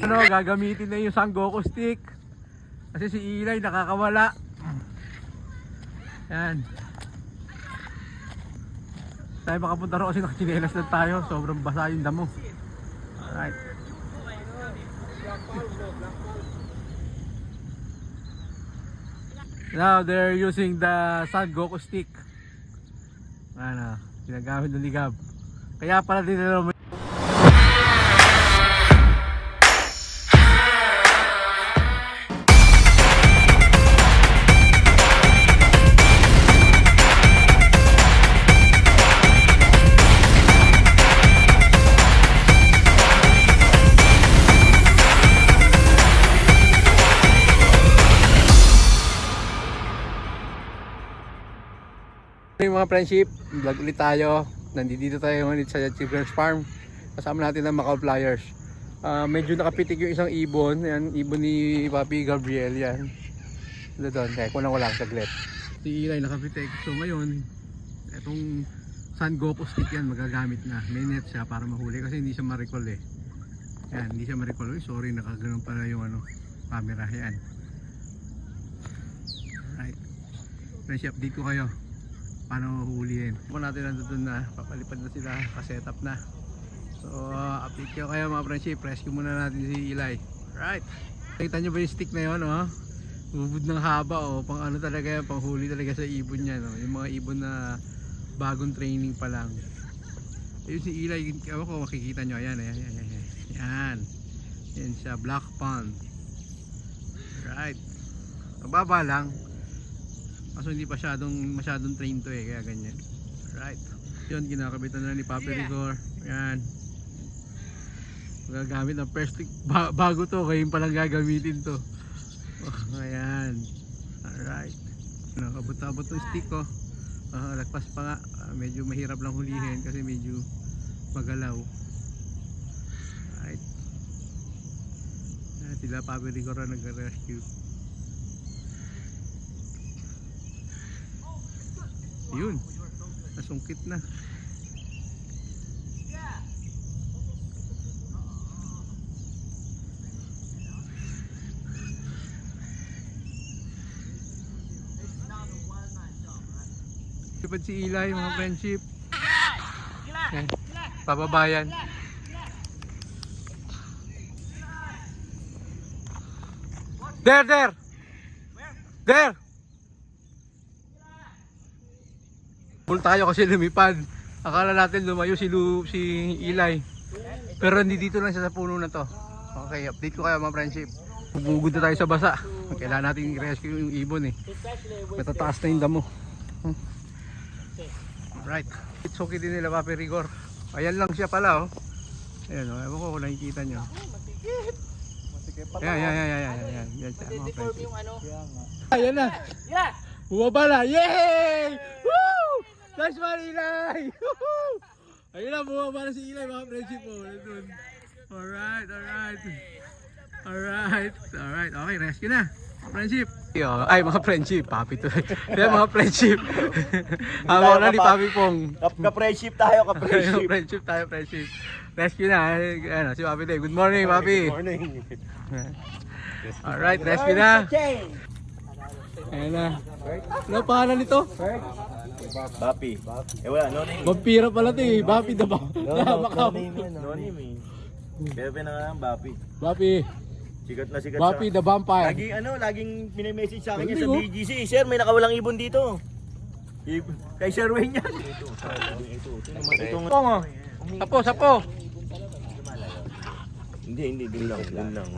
Ano, gagamitin na yung Sangoku stick. Kasi si Eli nakakawala. Yan. Tayo makapunta rin kasi nakachinelas lang tayo. Sobrang basa yung damo. Alright. Now they're using the Sangoku stick. Ano, ginagamit ng ligab. Kaya pala din nila Yung mga friendship, vlog ulit tayo. Nandito tayo ngayon sa Children's Farm. Kasama natin ang Macau Flyers. Ah, medyo nakapitik yung isang ibon. Yan, ibon ni Papi Gabriel yan. Ito doon, kaya kulang wala saglit. Si Eli nakapitik. So ngayon, itong San Goku stick yan magagamit na. May net siya para mahuli kasi hindi siya ma-recall eh. Yan, hindi siya ma-recall. Uy, sorry, nakaganon pala yung ano, camera. Yan. Alright. Friendship, update ko kayo paano huhulihin. Kung natin nandun na, papalipad na sila, kasetup na. So, uh, update ko kayo mga friendship. Rescue muna natin si Eli. Right. Nakita nyo ba yung stick na yun, oh? Bubud ng haba, oh. Pang ano talaga yan, pang huli talaga sa ibon yan, oh. Yung mga ibon na bagong training pa lang. Ayun si Eli, ewan ko makikita nyo. Ayan, ayan, ayan, ayan. Yan. Yan siya, black pond. Right. Mababa lang. Kaso hindi pa masyadong, masyadong train to eh, kaya ganyan. Right. Yun, kinakabitan na ni Papi Rigor. Yan. Magagamit ng first stick. Ba- bago to, kayo pa lang gagamitin to. Oh, ayan. Alright. Nakabot-abot yung stick ko. Ah, lagpas pa nga. Ah, medyo mahirap lang hulihin kasi medyo magalaw. Right. Ah, sila Papi Rigor na nag-rescue. Yun. Nasungkit na. Sipad si Eli, mga friendship. Yan. Pababayan. There, there! There! Full tayo kasi lumipad. Akala natin lumayo si, Lu, si Eli. Pero hindi dito lang siya sa puno na to. Okay, update ko kayo mga friendship. Bubugod na tayo sa basa. Kailangan natin i-rescue yung ibon eh. Matataas na yung damo. Hmm. Alright. It's okay din nila Papi Rigor. Ayan lang siya pala oh. Ayan oh. Ewan ko kung nakikita nyo. Ayan, ayan, ayan, ayan, ayan, ayan. Yan siya mga friendship. Ayan na. Yeah! Bumaba na! Yay! Woo! Nice one! Woohoo! Ayun na, bumaba na si Eli, mga friendship po. Nandun. Alright, alright. Alright, alright. Okay, rescue na. Friendship. Yo, ay, mga friendship. Papi to. Kaya mga friendship. Hawak na ni Papi Pong. Ka-friendship tayo, ka-friendship. friendship tayo, friendship. Rescue na. Ano, si Papi Day. Good morning, Papi. Good morning. Alright, rescue na. Ayan na. Ano pangalan nito? Bapi. Eh wala, no name. Vampira pala to eh. Bapi the ba? Macau. No name eh. Kaya pinangalan Bapi. Bapi. Sikat na sikat Bapi the vampire. Laging ano, laging minimessage sa akin yan sa oh. BGC. Sir, may nakawalang ibon dito. Ib- Kay Sir Wayne yan. Ito, ito, ito. Ito nga. Pongo. Sapo, sapo. Hindi, hindi. Dun lang. Dun lang.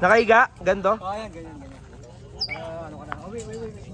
Nakaiga? Gando? Oh, ayan, ganyan, ganyan. Ah, ano ka na? Oh, wait, wait, wait.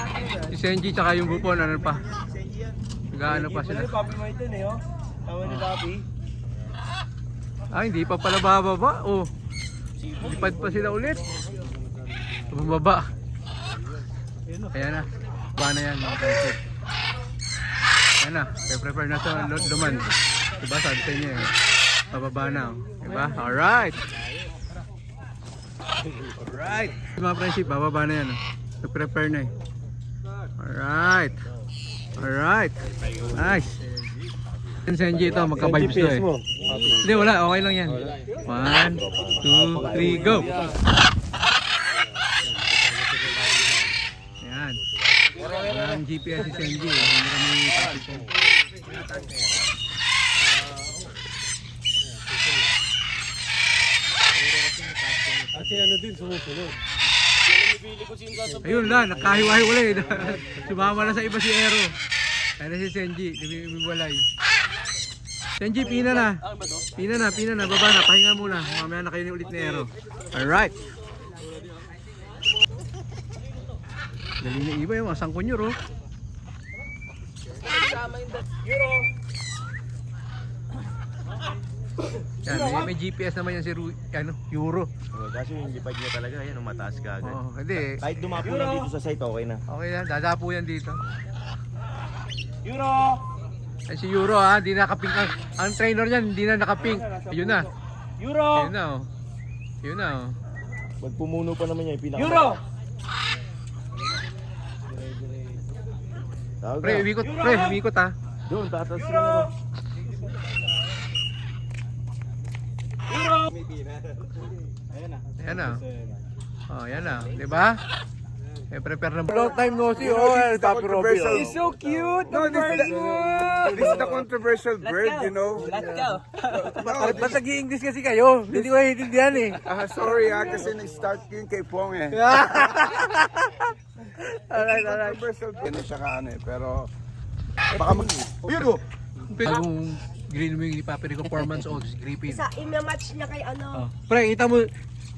Si Senji tsaka yung bupon, ano pa. Nag-ano pa sila. Papi mo ito eh, oh. Tawa ni Papi. Ah, hindi pa pala bababa. Oh. Lipad pa sila ulit. Bumaba. Ayan na. Ba na yan. Ayan na. Prepare na sa luman. Diba sabi sa inyo eh. Bababa na. oh. Diba? Alright. Alright. Mga friendship, bababa na yan. oh. Prepare na eh. Alright. Alright. Nice. Yan si Angie ito, magka-vibes to eh. Hindi, wala. Okay lang yan. One, two, three, go! Yan. Wala ang GPS si Senji. Hindi kami traffic eh. Kasi ano din, sumusunod. Ayun lang, nakahiwa-hiwalay. Sumama na sa iba si Ero. Kaya na si Senji, lumiwalay. Senji, pina na. Pina na, pina na. Baba na, pahinga muna. Mamaya na kayo ni ulit ni Ero. Alright. Dali na iba yung mga sangkunyur oh. Yan, may, may GPS naman yan si Ru, ano, Euro. Oh, Kasi yung lipad niya talaga, yan, ang mataas ka agad. Oh, hindi. Kahit dumapo lang dito sa site, okay na. Okay yan, dadapo yan dito. Euro! Ay, si Euro ha, hindi nakapink ang, ang trainer niyan, hindi na nakapink. Ayun na. Euro! Ayun na oh. Ayun na oh. Magpumuno pa naman niya yung pinaka... Euro! Pre, na. umikot, pre, umikot ha. Doon, tatas lang ako. Ayan na. Oh, ayan na. Di ba? Eh, prepare na. Long time no see. Oh, controversial. He's so cute! No, this is, the, this is the controversial bird, you know. Let's go! Ba't ba't nag-i-English kasi kayo? Hindi ko naiintindihan eh. Ah, sorry ah, kasi nag-start ko yung kay Pong eh. alright, alright. Controversial bird. Yan siya ka ano eh, pero baka mag... Yun oh! Yung green mo yung ipapiri ko 4 months old, si Griffin. Sa ina-match niya kay ano. Oh. Pre, kita mo,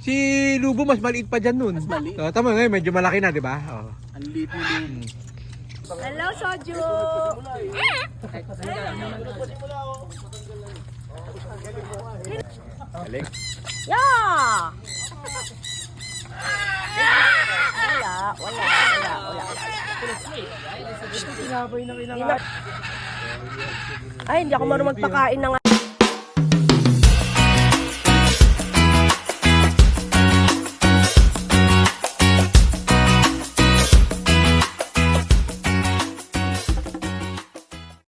si Lubo mas maliit pa dyan nun. Mas maliit? Oh, tama ngayon, medyo malaki na, di ba? Oh. Hello, Soju! Galing. Yeah! Wala, wala, wala, wala. Ay, hindi ako marunong magpakain ng